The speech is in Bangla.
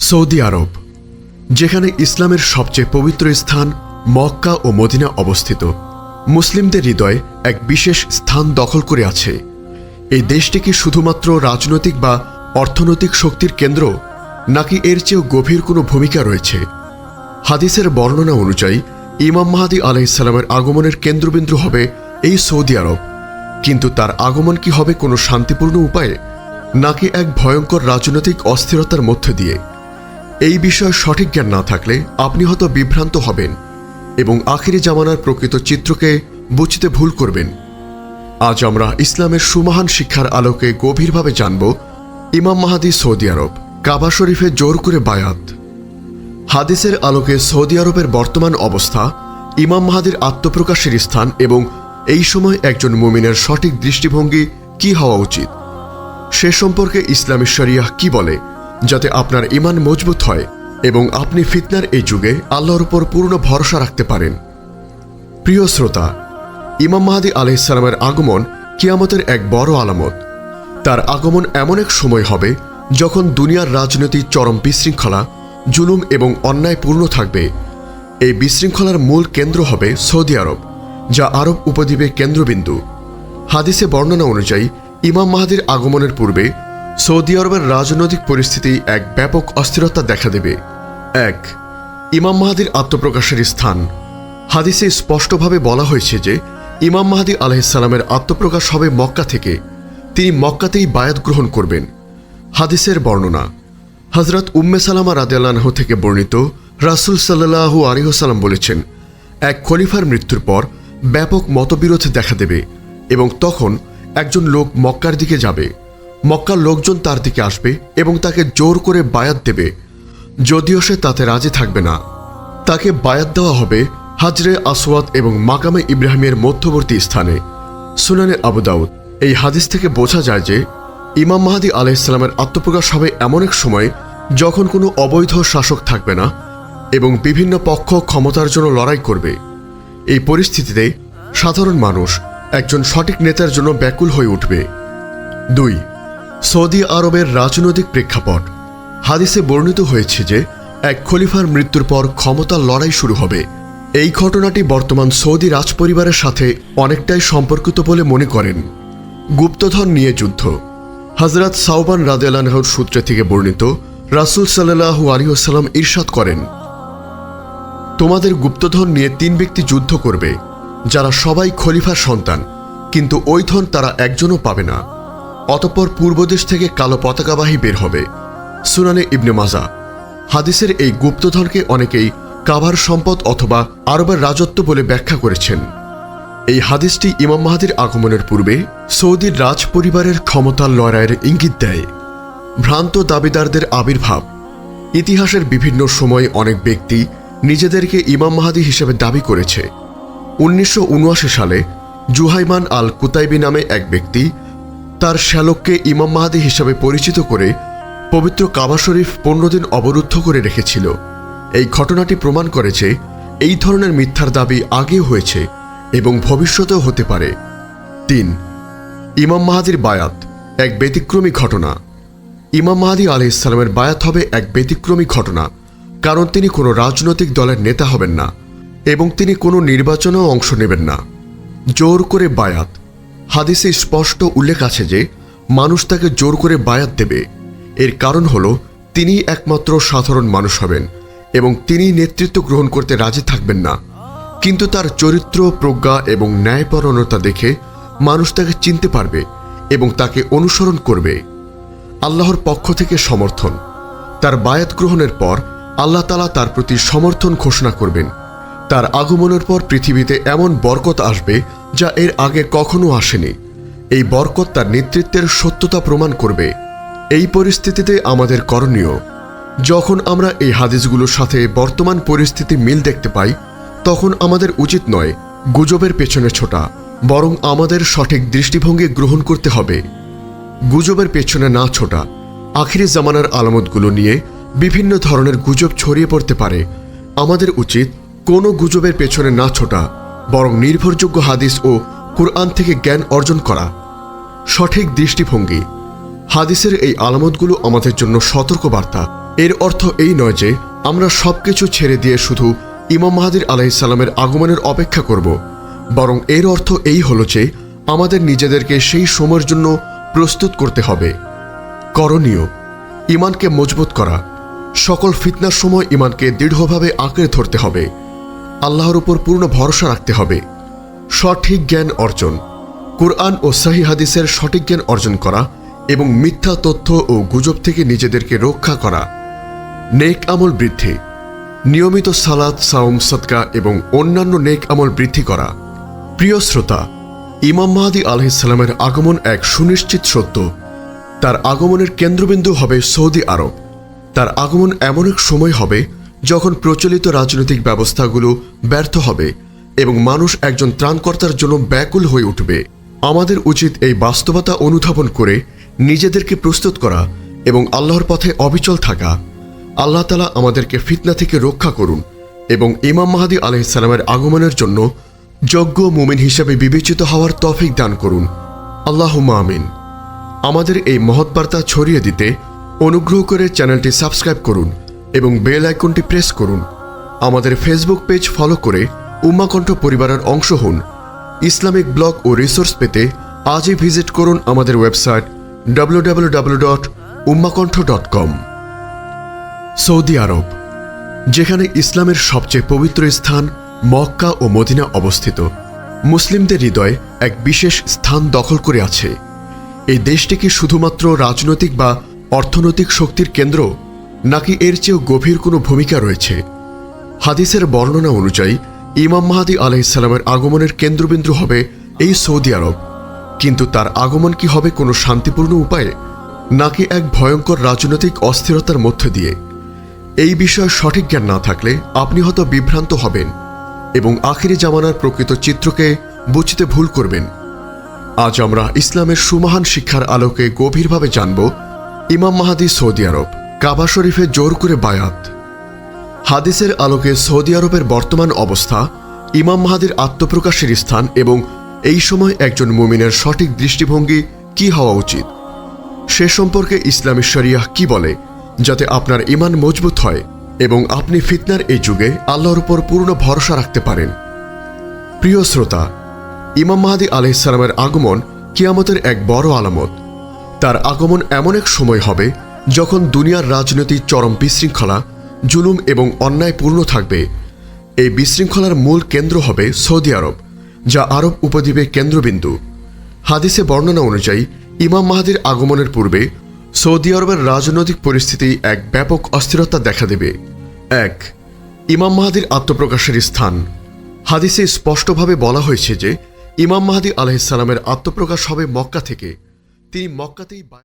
সৌদি আরব, যেখানে ইসলামের সবচেয়ে পবিত্র স্থান মক্কা ও মদিনা অবস্থিত। মুসলিমদের হৃদয়ে এক বিশেষ স্থান দখল করে আছে। এই দেশটি কি শুধুমাত্র রাজনৈতিক বা অর্থনৈতিক শক্তির কেন্দ্র, নাকি এর চেয়েও গভীর কোনো ভূমিকা রয়েছে? হাদিসের বর্ণনা অনুযায়ী, ইমাম মাহাদি আলাইসাল্লামের আগমনের কেন্দ্রবিন্দু হবে এই সৌদি আরব। কিন্তু তার আগমন কি হবে কোনো শান্তিপূর্ণ উপায়ে, নাকি এক ভয়ঙ্কর রাজনৈতিক অস্থিরতার মধ্য দিয়ে? এই বিষয়ে সঠিক জ্ঞান না থাকলে আপনি হয়তো বিভ্রান্ত হবেন এবং আখিরি জামানার প্রকৃত চিত্রকে বুঝতে ভুল করবেন। আজ আমরা ইসলামের সুমহান শিক্ষার আলোকে গভীরভাবে জানব ইমাম মাহাদি সৌদি আরব, কাবা শরীফে জোর করে বায়াত। হাদিসের আলোকে সৌদি আরবের বর্তমান অবস্থা, ইমাম মাহাদির আত্মপ্রকাশের স্থান এবং এই সময় একজন মুমিনের সঠিক দৃষ্টিভঙ্গি কি হওয়া উচিত? সে সম্পর্কে ইসলামী শরিয়াহ কি বলে? যাতে আপনার ইমান মজবুত হয় এবং আপনি ফিতনার এই যুগে আল্লাহর উপর পূর্ণ ভরসা রাখতে পারেন। প্রিয় শ্রোতা, ইমাম মাহাদি আলহিসাল্লামের আগমন কিয়ামতের এক বড় আলামত। তার আগমন এমন এক সময় হবে যখন দুনিয়ার রাজনীতি চরম বিশৃঙ্খলা, জুলুম এবং অন্যায় পূর্ণ থাকবে। এই বিশৃঙ্খলার মূল কেন্দ্র হবে সৌদি আরব, যা আরব উপদ্বীপের কেন্দ্রবিন্দু। হাদিসে বর্ণনা অনুযায়ী, ইমাম মাহাদির আগমনের পূর্বে সৌদি আরবের রাজনৈতিক পরিস্থিতি এক ব্যাপক অস্থিরতা দেখা দেবে। এক, ইমাম মাহাদির আত্মপ্রকাশের স্থান। হাদিসে স্পষ্টভাবে বলা হয়েছে যে, ইমাম মাহাদি আলহিসাল্লামের আত্মপ্রকাশ হবে মক্কা থেকে। তিনি মক্কাতেই বায়াত গ্রহণ করবেন। হাদিসের বর্ণনা হজরত উম্মে সালামা রাদিয়াল্লাহ থেকে বর্ণিত রাসুল সাল্লাহু আলিহসাল্লাম বলেছেন, এক খলিফার মৃত্যুর পর ব্যাপক মতবিরোধ দেখা দেবে এবং তখন একজন লোক মক্কার দিকে যাবে। মক্কার লোকজন তার দিকে আসবে এবং তাকে জোর করে বায়াত দেবে। যদিও সে তাতে রাজি থাকবে না। তাকে বায়াত দেওয়া হবে হাজরে আসওয়াদ এবং মাকামে ইব্রাহিমের মধ্যবর্তী স্থানে। সুনানে আবু দাউদ। এই হাদিস থেকে বোঝা যায় যে, ইমাম মাহাদি আলাইসালামের আত্মপ্রকাশ হবে এমন এক সময় যখন কোনো অবৈধ শাসক থাকবে না এবং বিভিন্ন পক্ষ ক্ষমতার জন্য লড়াই করবে। এই পরিস্থিতিতে সাধারণ মানুষ একজন সঠিক নেতার জন্য ব্যাকুল হয়ে উঠবে। দুই সৌদি আরবের রাজনৈতিক প্রেক্ষাপট। হাদিসে বর্ণিত হয়েছে যে, এক খলিফার মৃত্যুর পর ক্ষমতার লড়াই শুরু হবে। এই ঘটনাটি বর্তমান সৌদি রাজপরিবারের সাথে অনেকটাই সম্পর্কিত বলে মনে করেন গুপ্তধন নিয়ে যুদ্ধ। হজরত সাউবান রাদেলানহর সূত্রে থেকে বর্ণিত রাসুল সাল্লাহু আলিহাল্লাম ঈর্ষাদ করেন, তোমাদের গুপ্তধন নিয়ে তিন ব্যক্তি যুদ্ধ করবে, যারা সবাই খলিফার সন্তান, কিন্তু ওই ধন তারা একজনও পাবে না। অতঃপর পূর্বদেশ থেকে কালো পতাকাবাহী বের হবে। সুনানে ইবনে মাজা। হাদিসের এই গুপ্তধনকে অনেকেই কাভার সম্পদ অথবা আরবের রাজত্ব বলে ব্যাখ্যা করেছেন। এই হাদিসটি ইমাম মাহাদির আগমনের পূর্বে সৌদির রাজ পরিবারের ক্ষমতার লড়াইয়ের ইঙ্গিত দেয়। ভ্রান্ত দাবিদারদের আবির্ভাব। ইতিহাসের বিভিন্ন সময়ে অনেক ব্যক্তি নিজেদেরকে ইমাম মাহাদি হিসেবে দাবি করেছে। উনিশশো উনআশি সালে জুহাইমান আল কুতাইবি নামে এক ব্যক্তি তার শ্যালককে ইমাম মাহাদি হিসাবে পরিচিত করে পবিত্র কাবা শরীফ পনেরো দিন অবরুদ্ধ করে রেখেছিল। এই ঘটনাটি প্রমাণ করেছে এই ধরনের মিথ্যার দাবি আগেও হয়েছে এবং ভবিষ্যতেও হতে পারে। তিন, ইমাম মাহাদির বায়াত, এক ব্যতিক্রমী ঘটনা। ইমাম মাহাদি আলি ইসলামের বায়াত হবে এক ব্যতিক্রমী ঘটনা, কারণ তিনি কোনো রাজনৈতিক দলের নেতা হবেন না এবং তিনি কোনো নির্বাচনেও অংশ নেবেন না। জোর করে বায়াত হাদিসে স্পষ্ট উল্লেখ আছে যে, মানুষ তাকে জোর করে বায়াত দেবে। এর কারণ হল তিনি একমাত্র সাধারণ মানুষ হবেন এবং তিনি নেতৃত্ব গ্রহণ করতে রাজি থাকবেন না। কিন্তু তার চরিত্র, প্রজ্ঞা এবং ন্যায়পরণতা দেখে মানুষ তাকে চিনতে পারবে এবং তাকে অনুসরণ করবে। আল্লাহর পক্ষ থেকে সমর্থন। তার বায়াত গ্রহণের পর আল্লাহ তালা তার প্রতি সমর্থন ঘোষণা করবেন। তার আগমনের পর পৃথিবীতে এমন বরকত আসবে যা এর আগে কখনো আসেনি। এই বরকত তার নেতৃত্বের সত্যতা প্রমাণ করবে। এই পরিস্থিতিতে আমাদের করণীয়, যখন আমরা এই হাদিসগুলোর সাথে বর্তমান পরিস্থিতি মিল দেখতে পাই, তখন আমাদের উচিত নয় গুজবের পেছনে ছোটা, বরং আমাদের সঠিক দৃষ্টিভঙ্গি গ্রহণ করতে হবে। গুজবের পেছনে না ছোটা, আখিরি জামানার আলামতগুলো নিয়ে বিভিন্ন ধরনের গুজব ছড়িয়ে পড়তে পারে। আমাদের উচিত কোনো গুজবের পেছনে না ছোটা বরং নির্ভরযোগ্য হাদিস ও কুরআন থেকে জ্ঞান অর্জন করা সঠিক দৃষ্টিভঙ্গি। হাদিসের এই আলামতগুলো আমাদের জন্য সতর্কবার্তা। এর অর্থ এই নয় যে আমরা সবকিছু ছেড়ে দিয়ে শুধু ইমাম মাহাদির আলাইসাল্লামের আগমনের অপেক্ষা করব। বরং এর অর্থ এই হলো যে আমাদের নিজেদেরকে সেই সময়ের জন্য প্রস্তুত করতে হবে। করণীয় ইমানকে মজবুত করা। সকল ফিতনার সময় ইমানকে দৃঢ়ভাবে আঁকড়ে ধরতে হবে। আল্লাহর উপর পূর্ণ ভরসা রাখতে হবে। সঠিক জ্ঞান অর্জন। কোরআন ও সাহি হাদিসের সঠিক জ্ঞান অর্জন করা এবং মিথ্যা তথ্য ও গুজব থেকে নিজেদেরকে রক্ষা করা। নেক আমল বৃদ্ধি। নিয়মিত সালাদ সাউম সৎকা এবং অন্যান্য নেক আমল বৃদ্ধি করা। প্রিয় শ্রোতা, ইমাম মাহাদি আলহিসাল্লামের আগমন এক সুনিশ্চিত সত্য। তার আগমনের কেন্দ্রবিন্দু হবে সৌদি আরব। তার আগমন এমন এক সময় হবে যখন প্রচলিত রাজনৈতিক ব্যবস্থাগুলো ব্যর্থ হবে এবং মানুষ একজন ত্রাণকর্তার জন্য ব্যাকুল হয়ে উঠবে, আমাদের উচিত এই বাস্তবতা অনুধাবন করে নিজেদেরকে প্রস্তুত করা এবং আল্লাহর পথে অবিচল থাকা। আল্লাহ তালা আমাদেরকে ফিতনা থেকে রক্ষা করুন এবং ইমাম মাহাদি আলহিসাল্লামের আগমনের জন্য যোগ্য মুমিন হিসেবে বিবেচিত হওয়ার তফিক দান করুন। আল্লাহ আমিন। আমাদের এই মহৎ বার্তা ছড়িয়ে দিতে অনুগ্রহ করে চ্যানেলটি সাবস্ক্রাইব করুন। এবং বেল আইকনটি প্রেস করুন। আমাদের ফেসবুক পেজ ফলো করে উম্মাকণ্ঠ পরিবারের অংশ হন। ইসলামিক ব্লগ ও রিসোর্স পেতে আজই ভিজিট করুন আমাদের website W W W dot Ummakantha dot com Saudi Arab, যেখানে ইসলামের সবচেয়ে পবিত্র স্থান মক্কা ও মদিনা অবস্থিত। মুসলিমদের হৃদয়ে এক বিশেষ স্থান দখল করে আছে। এই দেশটি কি শুধুমাত্র রাজনৈতিক বা অর্থনৈতিক শক্তির কেন্দ্র? নাকি এর চেয়েও গভীর কোনো ভূমিকা রয়েছে? হাদিসের বর্ণনা অনুযায়ী, ইমাম মাহাদি আলাইসাল্লামের আগমনের কেন্দ্রবিন্দু হবে এই সৌদি আরব। কিন্তু তার আগমন কি হবে কোনো শান্তিপূর্ণ উপায়ে? নাকি এক ভয়ঙ্কর রাজনৈতিক অস্থিরতার মধ্য দিয়ে? এই বিষয়ে সঠিক জ্ঞান না থাকলে আপনি হয়তো বিভ্রান্ত হবেন এবং আখিরি জামানার প্রকৃত চিত্রকে বুঝতে ভুল করবেন। আজ আমরা ইসলামের সুমহান শিক্ষার আলোকে গভীরভাবে জানব ইমাম মাহাদি সৌদি আরব। কাবা শরীফে জোর করে বায়াত। হাদিসের আলোকে সৌদি আরবের বর্তমান অবস্থা, ইমাম মাহাদির আত্মপ্রকাশের স্থান এবং এই সময় একজন মুমিনের সঠিক দৃষ্টিভঙ্গি কি হওয়া উচিত? সে সম্পর্কে ইসলামী শরিয়াহ কি বলে, যাতে আপনার ইমান মজবুত হয় এবং আপনি ফিতনার এই যুগে আল্লাহর উপর পূর্ণ ভরসা রাখতে পারেন? প্রিয় শ্রোতা, ইমাম মাহাদি আলহিসাল্লামের আগমন কিয়ামতের এক বড় আলামত। তার আগমন এমন এক সময় হবে যখন দুনিয়ার রাজনীতি চরম বিশৃঙ্খলা, জুলুম এবং অন্যায় পূর্ণ থাকবে, এই বিশৃঙ্খলার মূল কেন্দ্র হবে সৌদি আরব, যা আরব উপদ্বীপের কেন্দ্রবিন্দু। হাদিসে বর্ণনা অনুযায়ী, ইমাম মাহাদির আগমনের পূর্বে সৌদি আরবের রাজনৈতিক পরিস্থিতি এক ব্যাপক অস্থিরতা দেখা দেবে। এক, ইমাম মাহাদির আত্মপ্রকাশের স্থান। হাদিসে স্পষ্টভাবে বলা হয়েছে যে, ইমাম মাহাদি আলহিসাল্লামের আত্মপ্রকাশ হবে মক্কা থেকে। তিনি মক্কাতেই